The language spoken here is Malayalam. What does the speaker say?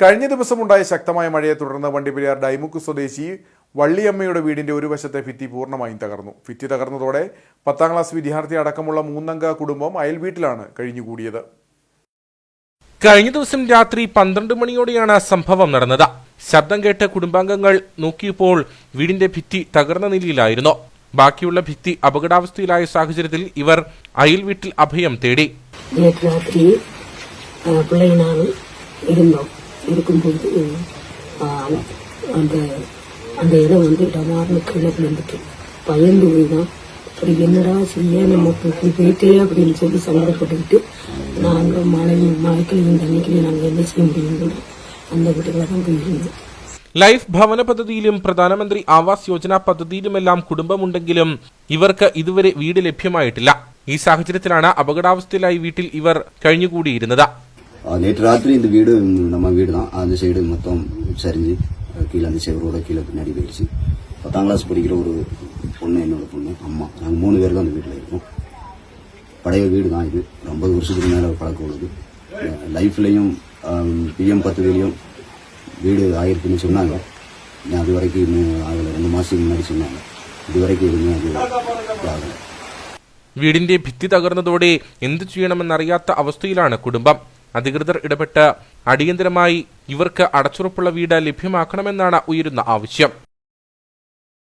കഴിഞ്ഞ ദിവസമുണ്ടായ ശക്തമായ മഴയെ തുടർന്ന് വണ്ടിപ്പെരിയാർ ഡൈമുക്ക് സ്വദേശി വള്ളിയമ്മയുടെ വീടിന്റെ ഒരു വശത്തെ ഭിത്തി പൂർണമായും തകർന്നു. ഭിത്തി തകർന്നതോടെ പത്താം ക്ലാസ് വിദ്യാർത്ഥി അടക്കമുള്ള മൂന്നംഗ കുടുംബം അയൽ വീട്ടിലാണ് കഴിഞ്ഞുകൂടിയത്. കഴിഞ്ഞ ദിവസം രാത്രി പന്ത്രണ്ട് മണിയോടെയാണ് സംഭവം നടന്നത്. ശബ്ദം കേട്ട കുടുംബാംഗങ്ങൾ നോക്കിയപ്പോൾ വീടിന്റെ ഭിത്തി തകർന്ന നിലയിലായിരുന്നു. ബാക്കിയുള്ള ഭിത്തി അപകടാവസ്ഥയിലായ സാഹചര്യത്തിൽ ഇവർ അയൽ വീട്ടിൽ അഭയം തേടി. രാത്രി പിള്ളയിനാണ് ഇരുന്നോ? இருக்கும்போது அஹ், அந்த அந்த இடம் வந்து டமார்னு கீழே விழுந்துட்டு பயந்து போய் தான் அப்படி என்னடா செய்ய நம்ம இப்படி போயிட்டே அப்படின்னு சொல்லி சங்கடப்பட்டுக்கிட்டு நாங்கள் மழையும் மழைக்கிலையும் தண்ணிக்கிலையும் நாங்கள் என்ன செய்ய முடியும் அந்த வீட்டுக்குள்ள தான் போயிருந்தோம் ലൈഫ് ഭവന പദ്ധതിയിലും പ്രധാനമന്ത്രി ആവാസ് യോജന പദ്ധതിയിലുമെല്ലാം കുടുംബമുണ്ടെങ്കിലും ഇവർക്ക് ഇതുവരെ വീട് ലഭ്യമായിട്ടില്ല ഈ സാഹചര്യത്തിലാണ് അപകടാവസ്ഥയിലായി വീട്ടിൽ ഇവർ കഴിഞ്ഞുകൂടിയിരുന്നത് ஆ, நேற்று ராத்திரி இந்த வீடு ம், நம்ம வீடு தான் அந்த சைடு மொத்தம் சரிஞ்சு அஹ், கீழே அந்த செவரோட கீழே பின்னாடி போயிடுச்சு பத்தாம் கிளாஸ் படிக்கிற ஒரு பொண்ணு என்னோட பொண்ணு அம்மா நாங்கள் மூணு பேர் தான் அந்த வீட்டில் இருக்கோம் பழைய வீடு தான் இது ஒரு ஐம்பது வருஷத்துக்கு மேலே பழக்கம் உள்ளது லைஃப்லையும் பிஎம் பத்துலையும் வீடு ஆயிருக்குன்னு சொன்னாங்க நான் அது வரைக்கும் இன்னும் ஆகலை ரெண்டு மாதத்துக்கு முன்னாடி சொன்னாங்க இது வரைக்கும் எதுவுமே அது ஆகலை വീടിന്റെ ഭിത്തി തകർന്നതോടെ എന്തു ചെയ്യണമെന്നറിയാത്ത അവസ്ഥയിലാണ് കുടുംബം അധികൃതർ ഇടപെട്ട് അടിയന്തരമായി ഇവർക്ക് അടച്ചുറപ്പുള്ള വീട് ലഭ്യമാക്കണമെന്നാണ് ഉയരുന്ന ആവശ്യം